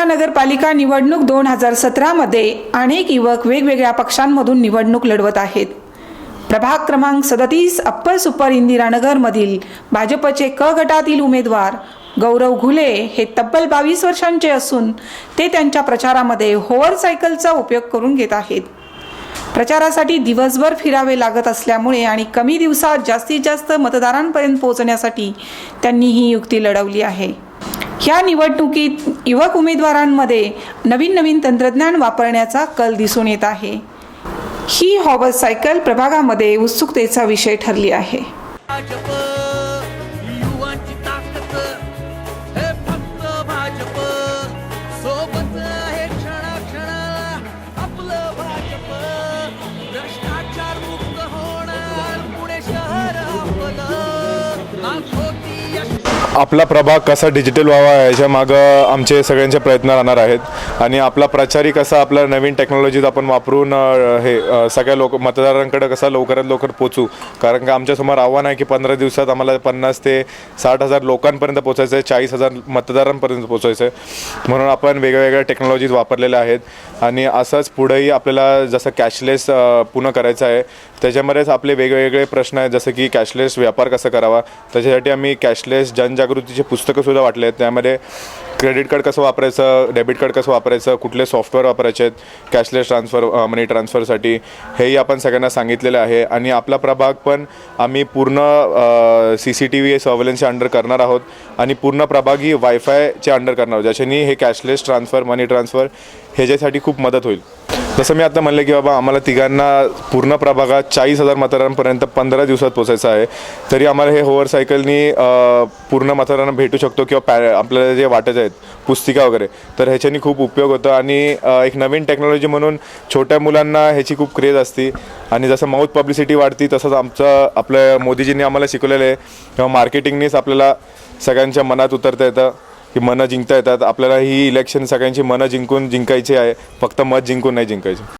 महानगरपालिका निवडणूक दोन हजार सतरामध्ये अनेक युवक वेगवेगळ्या पक्षांमधून निवडणूक लढवत आहेत. प्रभाग क्रमांक सदतीस अप्पर सुपर इंदिरानगरमधील भाजपचे क गटातील उमेदवार गौरव घुले हे तब्बल बावीस वर्षांचे असून ते त्यांच्या प्रचारामध्ये होवर सायकलचा उपयोग करून घेत आहेत. प्रचारासाठी दिवसभर फिरावे लागत असल्यामुळे आणि कमी दिवसात जास्तीत जास्त मतदारांपर्यंत पोहोचण्यासाठी त्यांनी ही युक्ती लढवली आहे. ह्या निवडणुकीत युवक उमेदवारांमध्ये नवीन नवीन तंत्रज्ञान वापरण्याचा कल दिसून येत आहे. ही हॉवर सायकल प्रभागामध्ये उत्सुकतेचा विषय ठरली आहे. भाजप आपला प्रभाग कसा डिजिटल व्हावा याच्या मागं आमचे सगळ्यांचे प्रयत्न राहणार आहेत. आणि आपला प्रचारही कसा आपल्या नवीन टेक्नॉलॉजीज आपण वापरून हे सगळ्या लोक मतदारांकडे कसा लवकरात लवकर पोचू कारण का आमच्यासमोर आव्हान आहे की पंधरा दिवसात आम्हाला पन्नास ते साठ हजार लोकांपर्यंत पोचायचं आहे चाळीस हजार मतदारांपर्यंत पोचायचं आहे. म्हणून आपण वेगवेगळ्या टेक्नॉलॉजीज वापरलेल्या आहेत. आणि असंच पुढेही आपल्याला जसं कॅशलेस पूर्ण करायचं आहे त्याच्यामध्येच आपले वेगवेगळे प्रश्न आहेत. जसं की कॅशलेस व्यापार कसा करावा? त्याच्यासाठी आम्ही कॅशलेस जनजागृतीची पुस्तकंसुद्धा वाटले आहेत. त्यामध्ये क्रेडिट कार्ड कसं वापरायचं डेबिट कार्ड कसं वापरायचं कुठले सॉफ्टवेअर वापरायचे आहेत कॅशलेस ट्रान्सफर मनी ट्रान्सफरसाठी हेही आपण सगळ्यांना सांगितलेलं आहे. आणि आपला प्रभाग पण आम्ही पूर्ण सी सी टी व्ही सर्व्हलन्सच्या अंडर करणार आहोत. आणि पूर्ण प्रभाग ही वायफायच्या अंडर करणार आहोत. ज्याच्यानी हे कॅशलेस ट्रान्सफर मनी ट्रान्सफर ह्याच्यासाठी खूप मदत होईल. जसं मी आता म्हणलं की बाबा आम्हाला तिघांना पूर्ण प्रभागात चाळीस हजार मतदारांपर्यंत पंधरा दिवसात पोचायचं आहे. तरी आम्हाला हे होवर सायकलनी पूर्ण मतदारांना भेटू शकतो किंवा पॅ आपल्याला जे वाटत आहेत पुस्तिका वगैरे. तर ह्याच्यानी खूप उपयोग होतो आणि एक नवीन टेक्नॉलॉजी म्हणून छोट्या मुलांना ह्याची खूप क्रेज असते. आणि जसं माऊथ पब्लिसिटी वाढती तसंच आमचं आपल्या मोदीजींनी आम्हाला शिकवलेलं आहे. किंवा मार्केटिंगनीच आपल्याला सगळ्यांच्या मनात उतरता येतं. की मनं जिंकता येतात. आपल्याला ही इलेक्शन सगळ्यांची मनं जिंकून जिंकायची आहे. फक्त मत जिंकून नाही जिंकायची.